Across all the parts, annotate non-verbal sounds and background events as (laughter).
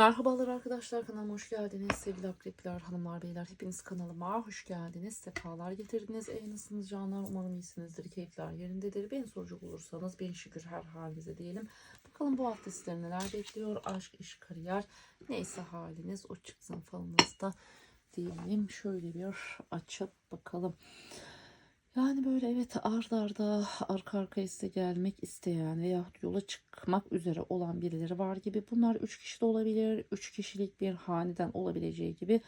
Merhabalar arkadaşlar kanalıma hoş geldiniz. Sevgili akrepler hanımlar beyler hepiniz kanalıma hoş geldiniz. Sefalar getirdiniz. Ey nasılsınız canlar? Umarım iyisinizdir. Keyifler yerindedir. Beni soracak olursanız ben şükür her halinize diyelim. Bakalım bu hafta sizleri neler bekliyor? Aşk iş kariyer neyse haliniz o çıksın falınızda diyelim. Şöyle bir açıp bakalım yani böyle evet ard arda arka arkaya size gelmek isteyen veya yola çıkmak üzere olan birileri var gibi. Bunlar üç kişi de olabilir. Üç kişilik bir haneden olabileceği gibi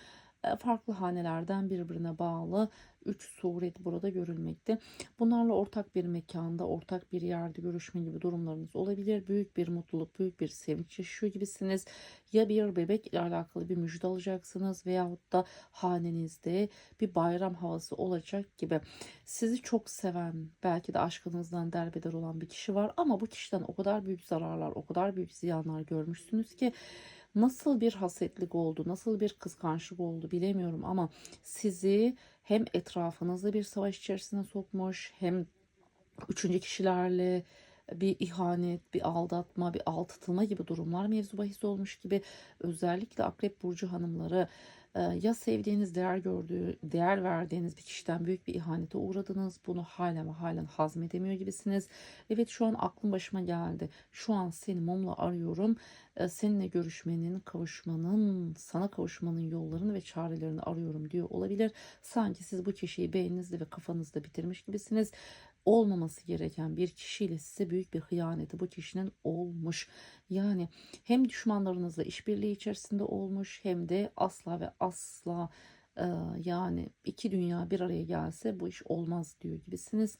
e, farklı hanelerden birbirine bağlı üç suret burada görülmekte. Bunlarla ortak bir mekanda, ortak bir yerde görüşme gibi durumlarınız olabilir. Büyük bir mutluluk, büyük bir sevinç yaşıyor gibisiniz. Ya bir bebek ile alakalı bir müjde alacaksınız veyahut da hanenizde bir bayram havası olacak gibi. Sizi çok seven, belki de aşkınızdan derbeder olan bir kişi var ama bu kişiden o kadar büyük zararlar, o kadar büyük ziyanlar görmüşsünüz ki nasıl bir hasetlik oldu, nasıl bir kıskançlık oldu bilemiyorum ama sizi hem etrafınızda bir savaş içerisine sokmuş hem üçüncü kişilerle bir ihanet, bir aldatma, bir aldatılma gibi durumlar mevzu bahis olmuş gibi özellikle Akrep Burcu hanımları ya sevdiğiniz, değer gördüğü, değer verdiğiniz bir kişiden büyük bir ihanete uğradınız. Bunu halen ve halen hazmedemiyor gibisiniz. Evet şu an aklım başıma geldi. Şu an seni mumla arıyorum. E, seninle görüşmenin, kavuşmanın, sana kavuşmanın yollarını ve çarelerini arıyorum diyor olabilir. Sanki siz bu kişiyi beyninizde ve kafanızda bitirmiş gibisiniz olmaması gereken bir kişiyle size büyük bir hıyaneti bu kişinin olmuş. Yani hem düşmanlarınızla işbirliği içerisinde olmuş hem de asla ve asla e, yani iki dünya bir araya gelse bu iş olmaz diyor gibisiniz.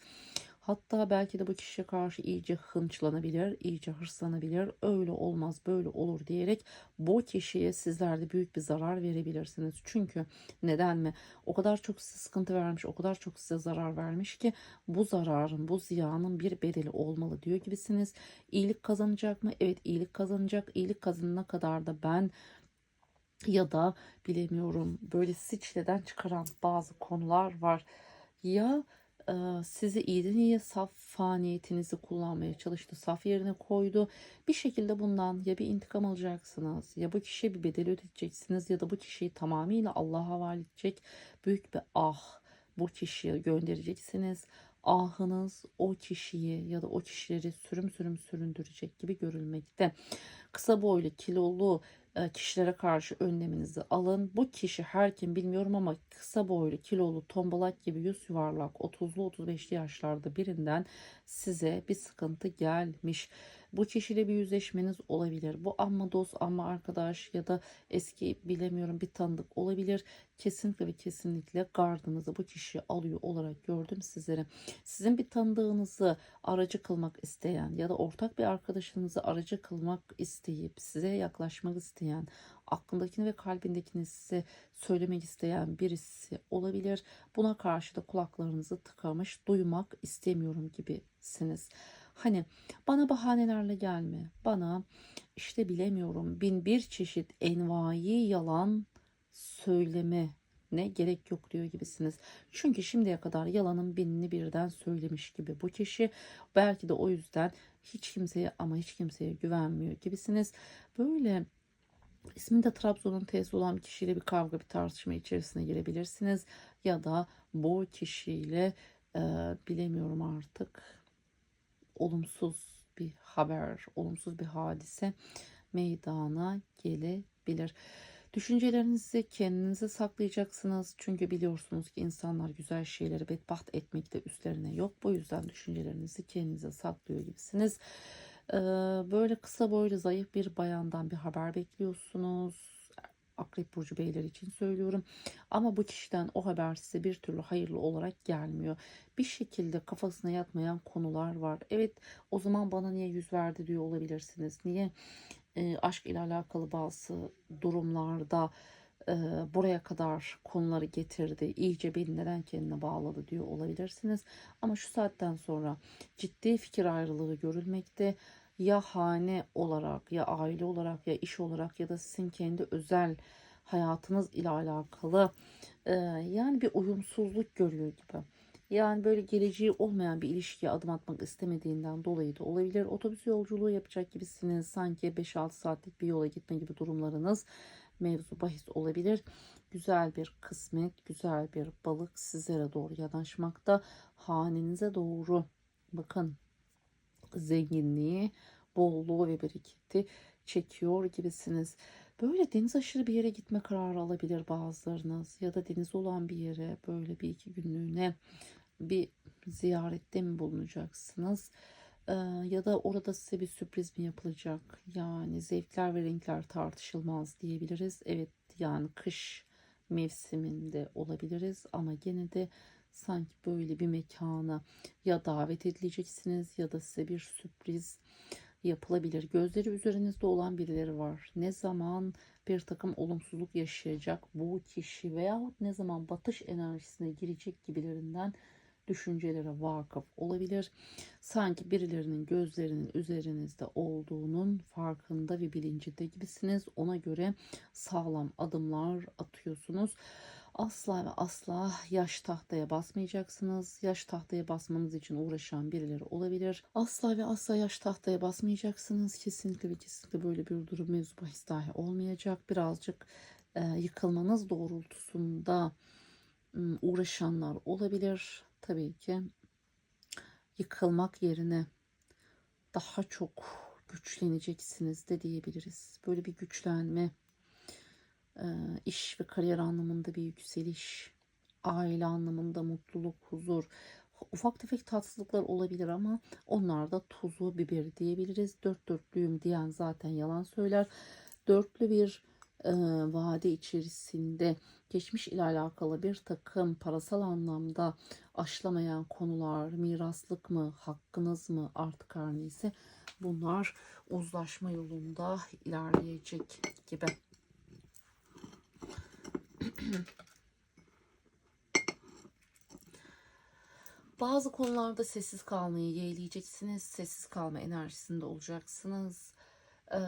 Hatta belki de bu kişiye karşı iyice hınçlanabilir, iyice hırslanabilir. Öyle olmaz, böyle olur diyerek bu kişiye sizler de büyük bir zarar verebilirsiniz. Çünkü neden mi? O kadar çok size sıkıntı vermiş, o kadar çok size zarar vermiş ki bu zararın, bu ziyanın bir bedeli olmalı diyor gibisiniz. İyilik kazanacak mı? Evet iyilik kazanacak. İyilik kazanana kadar da ben ya da bilemiyorum böyle siçleden çıkaran bazı konular var. Ya sizi iyiden iyiye saf faniyetinizi kullanmaya çalıştı. Saf yerine koydu. Bir şekilde bundan ya bir intikam alacaksınız ya bu kişiye bir bedel ödeyeceksiniz ya da bu kişiyi tamamıyla Allah'a havale edecek büyük bir ah bu kişiye göndereceksiniz. Ahınız o kişiyi ya da o kişileri sürüm sürüm süründürecek gibi görülmekte. Kısa boylu, kilolu, kişilere karşı önleminizi alın. Bu kişi her kim bilmiyorum ama kısa boylu, kilolu, tombalak gibi yüz yuvarlak 30'lu 35'li yaşlarda birinden size bir sıkıntı gelmiş. Bu kişiyle bir yüzleşmeniz olabilir. Bu amma dost amma arkadaş ya da eski bilemiyorum bir tanıdık olabilir. Kesinlikle ve kesinlikle gardınızı bu kişi alıyor olarak gördüm sizlere. Sizin bir tanıdığınızı aracı kılmak isteyen ya da ortak bir arkadaşınızı aracı kılmak isteyip size yaklaşmak isteyen aklındakini ve kalbindekini size söylemek isteyen birisi olabilir. Buna karşı da kulaklarınızı tıkamış duymak istemiyorum gibisiniz. Hani bana bahanelerle gelme. Bana işte bilemiyorum bin bir çeşit envai yalan söyleme ne gerek yok diyor gibisiniz. Çünkü şimdiye kadar yalanın binini birden söylemiş gibi bu kişi belki de o yüzden hiç kimseye ama hiç kimseye güvenmiyor gibisiniz. Böyle isminde Trabzon'un T'si olan bir kişiyle bir kavga bir tartışma içerisine girebilirsiniz. Ya da bu kişiyle e, bilemiyorum artık olumsuz bir haber, olumsuz bir hadise meydana gelebilir. Düşüncelerinizi kendinize saklayacaksınız. Çünkü biliyorsunuz ki insanlar güzel şeyleri bedbaht etmekte üstlerine yok. Bu yüzden düşüncelerinizi kendinize saklıyor gibisiniz. Böyle kısa boylu zayıf bir bayandan bir haber bekliyorsunuz Akrep Burcu beyler için söylüyorum. Ama bu kişiden o haber size bir türlü hayırlı olarak gelmiyor. Bir şekilde kafasına yatmayan konular var. Evet o zaman bana niye yüz verdi diyor olabilirsiniz. Niye e, aşk ile alakalı bazı durumlarda e, buraya kadar konuları getirdi. İyice beni neden kendine bağladı diyor olabilirsiniz. Ama şu saatten sonra ciddi fikir ayrılığı görülmekte ya hane olarak ya aile olarak ya iş olarak ya da sizin kendi özel hayatınız ile alakalı e, yani bir uyumsuzluk görüyor gibi. Yani böyle geleceği olmayan bir ilişkiye adım atmak istemediğinden dolayı da olabilir. Otobüs yolculuğu yapacak gibisiniz. Sanki 5-6 saatlik bir yola gitme gibi durumlarınız mevzu bahis olabilir. Güzel bir kısmet, güzel bir balık sizlere doğru yanaşmakta. Hanenize doğru bakın zenginliği, bolluğu ve bereketi çekiyor gibisiniz. Böyle deniz aşırı bir yere gitme kararı alabilir bazılarınız ya da deniz olan bir yere böyle bir iki günlüğüne bir ziyarette mi bulunacaksınız? Ya da orada size bir sürpriz mi yapılacak? Yani zevkler ve renkler tartışılmaz diyebiliriz. Evet yani kış mevsiminde olabiliriz ama gene de sanki böyle bir mekana ya davet edileceksiniz ya da size bir sürpriz yapılabilir. Gözleri üzerinizde olan birileri var. Ne zaman bir takım olumsuzluk yaşayacak bu kişi veyahut ne zaman batış enerjisine girecek gibilerinden düşüncelere vakıf olabilir. Sanki birilerinin gözlerinin üzerinizde olduğunun farkında ve bilincinde gibisiniz. Ona göre sağlam adımlar atıyorsunuz. Asla ve asla yaş tahtaya basmayacaksınız. Yaş tahtaya basmanız için uğraşan birileri olabilir. Asla ve asla yaş tahtaya basmayacaksınız. Kesinlikle ve kesinlikle böyle bir durum mevzu bahis dahi olmayacak. Birazcık e, yıkılmanız doğrultusunda uğraşanlar olabilir. Tabii ki yıkılmak yerine daha çok güçleneceksiniz de diyebiliriz. Böyle bir güçlenme iş ve kariyer anlamında bir yükseliş, aile anlamında mutluluk, huzur, ufak tefek tatsızlıklar olabilir ama onlar da tuzu biberi diyebiliriz. Dört dörtlüyüm diyen zaten yalan söyler. Dörtlü bir e, vade içerisinde geçmiş ile alakalı bir takım parasal anlamda aşlamayan konular, miraslık mı, hakkınız mı artık her neyse bunlar uzlaşma yolunda ilerleyecek gibi. Bazı konularda sessiz kalmayı yeğleyeceksiniz. Sessiz kalma enerjisinde olacaksınız. Ee,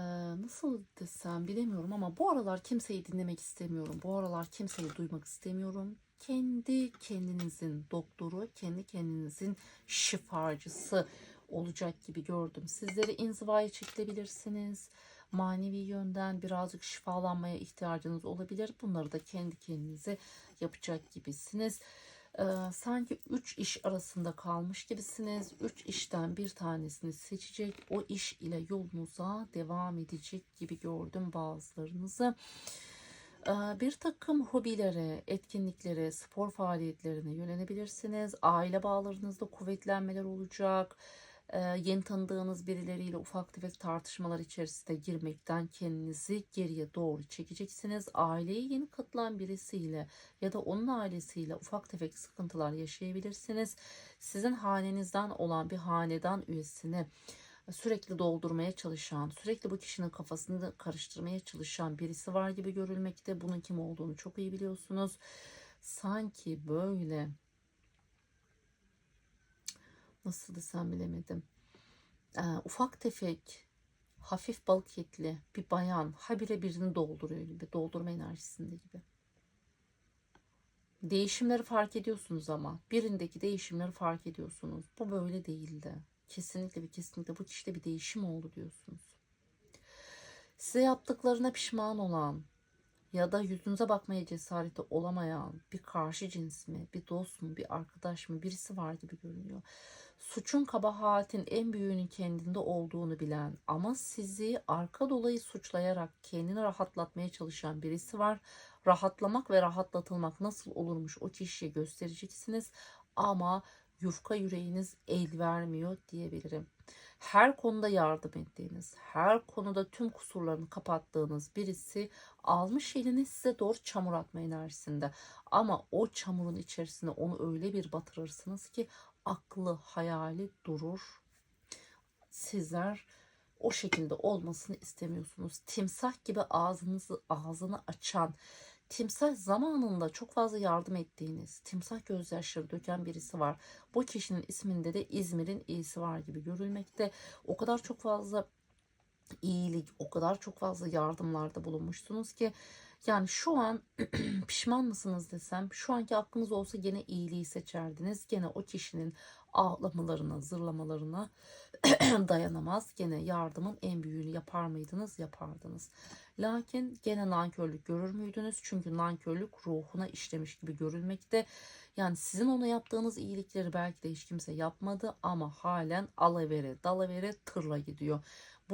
nasıl desem bilemiyorum ama bu aralar kimseyi dinlemek istemiyorum. Bu aralar kimseyi duymak istemiyorum. Kendi kendinizin doktoru, kendi kendinizin şifacısı olacak gibi gördüm. Sizleri inzivaya çekilebilirsiniz manevi yönden birazcık şifalanmaya ihtiyacınız olabilir. Bunları da kendi kendinize yapacak gibisiniz. Ee, sanki 3 iş arasında kalmış gibisiniz. 3 işten bir tanesini seçecek. O iş ile yolunuza devam edecek gibi gördüm bazılarınızı. Ee, bir takım hobilere, etkinliklere, spor faaliyetlerine yönelebilirsiniz. Aile bağlarınızda kuvvetlenmeler olacak yeni tanıdığınız birileriyle ufak tefek tartışmalar içerisinde girmekten kendinizi geriye doğru çekeceksiniz. Aileye yeni katılan birisiyle ya da onun ailesiyle ufak tefek sıkıntılar yaşayabilirsiniz. Sizin hanenizden olan bir hanedan üyesini sürekli doldurmaya çalışan, sürekli bu kişinin kafasını karıştırmaya çalışan birisi var gibi görülmekte. Bunun kim olduğunu çok iyi biliyorsunuz. Sanki böyle nasıl desem bilemedim. Ee, ufak tefek hafif balık etli bir bayan habire birini dolduruyor gibi doldurma enerjisinde gibi. Değişimleri fark ediyorsunuz ama birindeki değişimleri fark ediyorsunuz. Bu böyle değildi. Kesinlikle ve kesinlikle bu kişide bir değişim oldu diyorsunuz. Size yaptıklarına pişman olan ya da yüzünüze bakmaya cesareti olamayan bir karşı cins mi, bir dost mu, bir arkadaş mı birisi var gibi görünüyor suçun kabahatin en büyüğünün kendinde olduğunu bilen ama sizi arka dolayı suçlayarak kendini rahatlatmaya çalışan birisi var. Rahatlamak ve rahatlatılmak nasıl olurmuş o kişiye göstereceksiniz ama yufka yüreğiniz el vermiyor diyebilirim. Her konuda yardım ettiğiniz, her konuda tüm kusurlarını kapattığınız birisi almış elini size doğru çamur atma enerjisinde. Ama o çamurun içerisinde onu öyle bir batırırsınız ki aklı hayali durur. Sizler o şekilde olmasını istemiyorsunuz. Timsah gibi ağzınızı ağzını açan, timsah zamanında çok fazla yardım ettiğiniz, timsah gözyaşları döken birisi var. Bu kişinin isminde de İzmir'in iyisi var gibi görülmekte. O kadar çok fazla iyilik, o kadar çok fazla yardımlarda bulunmuşsunuz ki yani şu an (clears throat) pişman mısınız desem şu anki aklınız olsa gene iyiliği seçerdiniz. Gene o kişinin ağlamalarına, zırlamalarına (clears throat) dayanamaz. Gene yardımın en büyüğünü yapar mıydınız? Yapardınız. Lakin gene nankörlük görür müydünüz? Çünkü nankörlük ruhuna işlemiş gibi görülmekte. Yani sizin ona yaptığınız iyilikleri belki de hiç kimse yapmadı ama halen alavere, dalavere tırla gidiyor.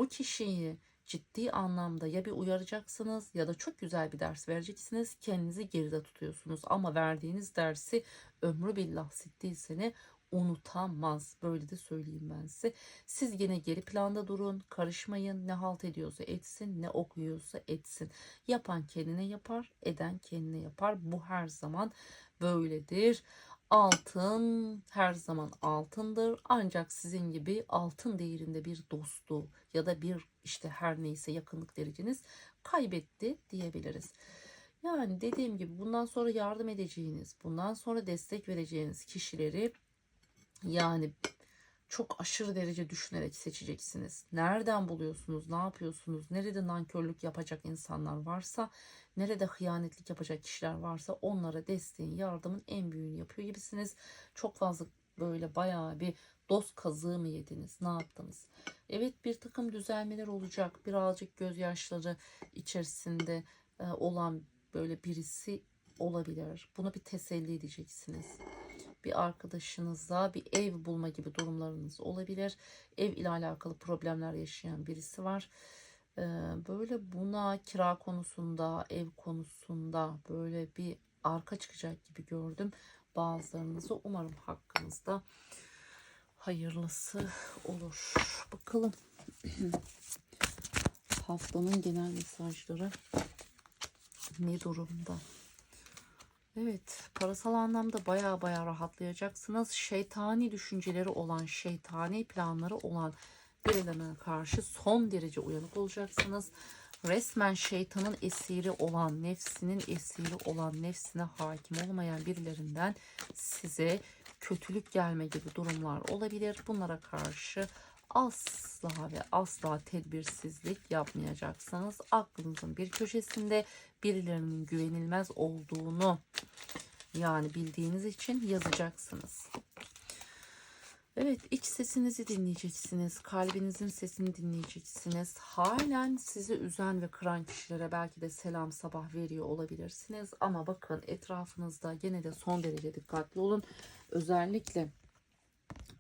Bu kişiyi ciddi anlamda ya bir uyaracaksınız ya da çok güzel bir ders vereceksiniz. Kendinizi geride tutuyorsunuz ama verdiğiniz dersi ömrü billah sitti seni unutamaz. Böyle de söyleyeyim ben size. Siz gene geri planda durun. Karışmayın. Ne halt ediyorsa etsin. Ne okuyorsa etsin. Yapan kendine yapar. Eden kendine yapar. Bu her zaman böyledir. Altın her zaman altındır. Ancak sizin gibi altın değerinde bir dostu ya da bir işte her neyse yakınlık dereceniz kaybetti diyebiliriz. Yani dediğim gibi bundan sonra yardım edeceğiniz, bundan sonra destek vereceğiniz kişileri yani çok aşırı derece düşünerek seçeceksiniz. Nereden buluyorsunuz, ne yapıyorsunuz, nerede nankörlük yapacak insanlar varsa, nerede hıyanetlik yapacak kişiler varsa onlara desteğin, yardımın en büyüğünü yapıyor gibisiniz. Çok fazla böyle bayağı bir dost kazığı mı yediniz, ne yaptınız? Evet bir takım düzelmeler olacak. Birazcık gözyaşları içerisinde e, olan böyle birisi olabilir. Bunu bir teselli edeceksiniz bir arkadaşınıza bir ev bulma gibi durumlarınız olabilir. Ev ile alakalı problemler yaşayan birisi var. Ee, böyle buna kira konusunda, ev konusunda böyle bir arka çıkacak gibi gördüm. Bazılarınızı umarım hakkınızda hayırlısı olur. Bakalım (clears throat) haftanın genel mesajları ne durumda? Evet, parasal anlamda baya baya rahatlayacaksınız. Şeytani düşünceleri olan, şeytani planları olan birilerine karşı son derece uyanık olacaksınız. Resmen şeytanın esiri olan, nefsinin esiri olan, nefsine hakim olmayan birilerinden size kötülük gelme gibi durumlar olabilir. Bunlara karşı asla ve asla tedbirsizlik yapmayacaksınız. Aklınızın bir köşesinde birilerinin güvenilmez olduğunu yani bildiğiniz için yazacaksınız. Evet iç sesinizi dinleyeceksiniz. Kalbinizin sesini dinleyeceksiniz. Halen sizi üzen ve kıran kişilere belki de selam sabah veriyor olabilirsiniz. Ama bakın etrafınızda gene de son derece dikkatli olun. Özellikle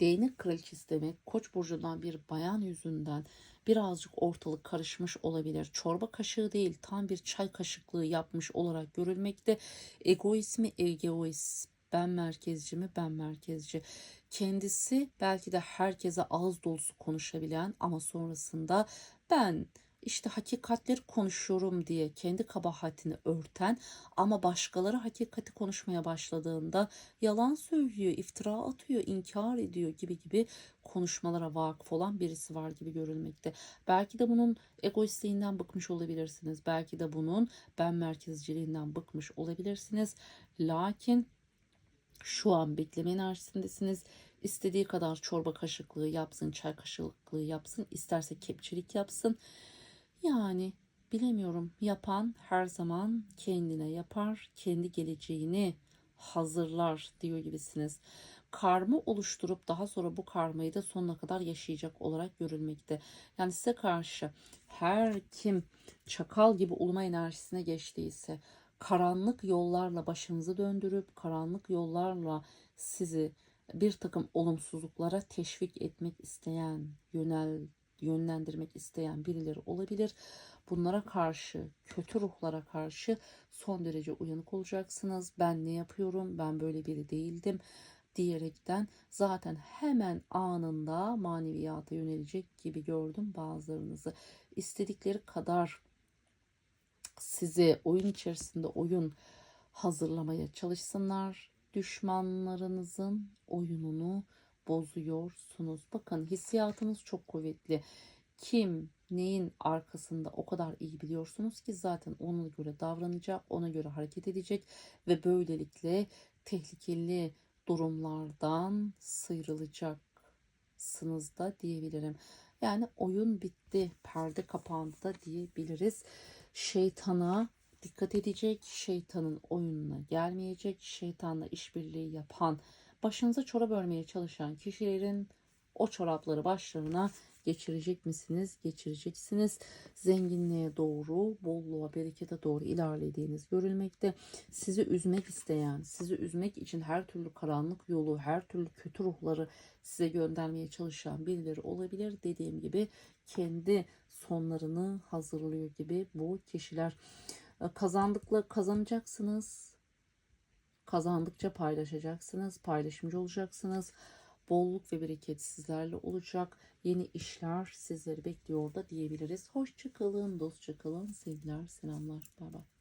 değnek kraliçesi demek koç burcundan bir bayan yüzünden birazcık ortalık karışmış olabilir. Çorba kaşığı değil tam bir çay kaşıklığı yapmış olarak görülmekte. Egoismi egoist, ben merkezci mi ben merkezci. Kendisi belki de herkese ağız dolusu konuşabilen ama sonrasında ben işte hakikatleri konuşuyorum diye kendi kabahatini örten ama başkaları hakikati konuşmaya başladığında yalan söylüyor, iftira atıyor, inkar ediyor gibi gibi konuşmalara vakıf olan birisi var gibi görülmekte. Belki de bunun egoistliğinden bıkmış olabilirsiniz. Belki de bunun ben merkezciliğinden bıkmış olabilirsiniz. Lakin şu an bekleme enerjisindesiniz. İstediği kadar çorba kaşıklığı yapsın, çay kaşıklığı yapsın, isterse kepçelik yapsın. Yani bilemiyorum yapan her zaman kendine yapar, kendi geleceğini hazırlar diyor gibisiniz. Karma oluşturup daha sonra bu karmayı da sonuna kadar yaşayacak olarak görülmekte. Yani size karşı her kim çakal gibi uluma enerjisine geçtiyse, karanlık yollarla başınızı döndürüp karanlık yollarla sizi bir takım olumsuzluklara teşvik etmek isteyen, yönel yönlendirmek isteyen birileri olabilir. Bunlara karşı, kötü ruhlara karşı son derece uyanık olacaksınız. Ben ne yapıyorum? Ben böyle biri değildim diyerekten zaten hemen anında maneviyata yönelecek gibi gördüm bazılarınızı. İstedikleri kadar sizi oyun içerisinde oyun hazırlamaya çalışsınlar. Düşmanlarınızın oyununu bozuyorsunuz. Bakın hissiyatınız çok kuvvetli. Kim neyin arkasında o kadar iyi biliyorsunuz ki zaten ona göre davranacak, ona göre hareket edecek ve böylelikle tehlikeli durumlardan sıyrılacaksınız da diyebilirim. Yani oyun bitti, perde kapandı da diyebiliriz. Şeytana dikkat edecek, şeytanın oyununa gelmeyecek, şeytanla işbirliği yapan, başınıza çorap örmeye çalışan kişilerin o çorapları başlarına geçirecek misiniz? Geçireceksiniz. Zenginliğe doğru, bolluğa, berekete doğru ilerlediğiniz görülmekte. Sizi üzmek isteyen, sizi üzmek için her türlü karanlık yolu, her türlü kötü ruhları size göndermeye çalışan birileri olabilir. Dediğim gibi kendi sonlarını hazırlıyor gibi bu kişiler. E, Kazandıkla kazanacaksınız. Kazandıkça paylaşacaksınız. Paylaşımcı olacaksınız. Bolluk ve bereket sizlerle olacak. Yeni işler sizleri bekliyor da diyebiliriz. Hoşçakalın, dostça kalın. Sevgiler, selamlar. Bay bay.